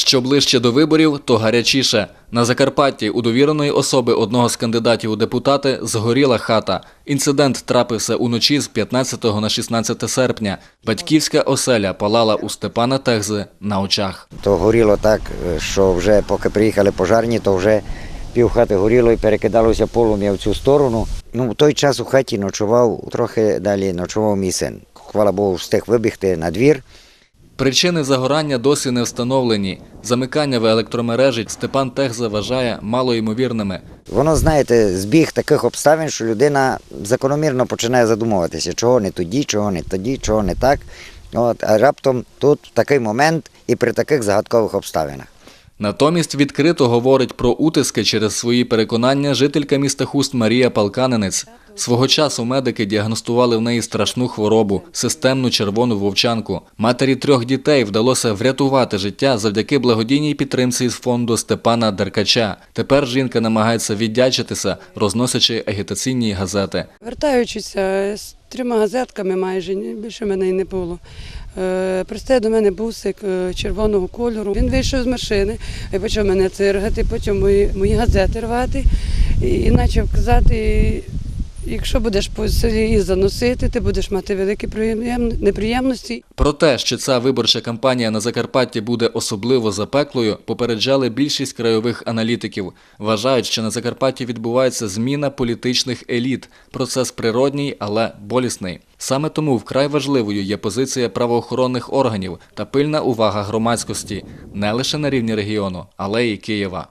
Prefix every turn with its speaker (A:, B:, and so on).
A: Що ближче до виборів, то гарячіше. На Закарпатті у довіреної особи одного з кандидатів у депутати згоріла хата. Інцидент трапився уночі з 15 на 16 серпня. Батьківська оселя палала у Степана Тегзи на очах.
B: То горіло так, що вже поки приїхали пожарні, то вже пів хати горіло і перекидалося полум'я в цю сторону. Ну, в той час у хаті ночував, трохи далі ночував мій син. Хвала Богу, встиг вибігти на двір.
A: Причини загорання досі не встановлені. Замикання в електромережі Степан Техза вважає малоймовірними.
B: Воно, знаєте, збіг таких обставин, що людина закономірно починає задумуватися, чого не тоді, чого не тоді, чого не так. От, а раптом тут такий момент і при таких загадкових обставинах.
A: Натомість відкрито говорить про утиски через свої переконання жителька міста Хуст Марія Палканинець. Свого часу медики діагностували в неї страшну хворобу системну червону вовчанку. Матері трьох дітей вдалося врятувати життя завдяки благодійній підтримці з фонду Степана Деркача. Тепер жінка намагається віддячитися, розносячи агітаційні газети.
C: Вертаючися з трьома газетками майже, більше мене і не було. Е, Пристає до мене бусик е, червоного кольору. Він вийшов з машини і почав мене циргати, потім мої, мої газети рвати і почав казати, якщо будеш по селі заносити, ти будеш мати великі приєм- неприємності.
A: Про те, що ця виборча кампанія на Закарпатті буде особливо запеклою, попереджали більшість краєвих аналітиків. Вважають, що на Закарпатті відбувається зміна політичних еліт. Процес природній, але болісний. Саме тому вкрай важливою є позиція правоохоронних органів та пильна увага громадськості не лише на рівні регіону, але й Києва.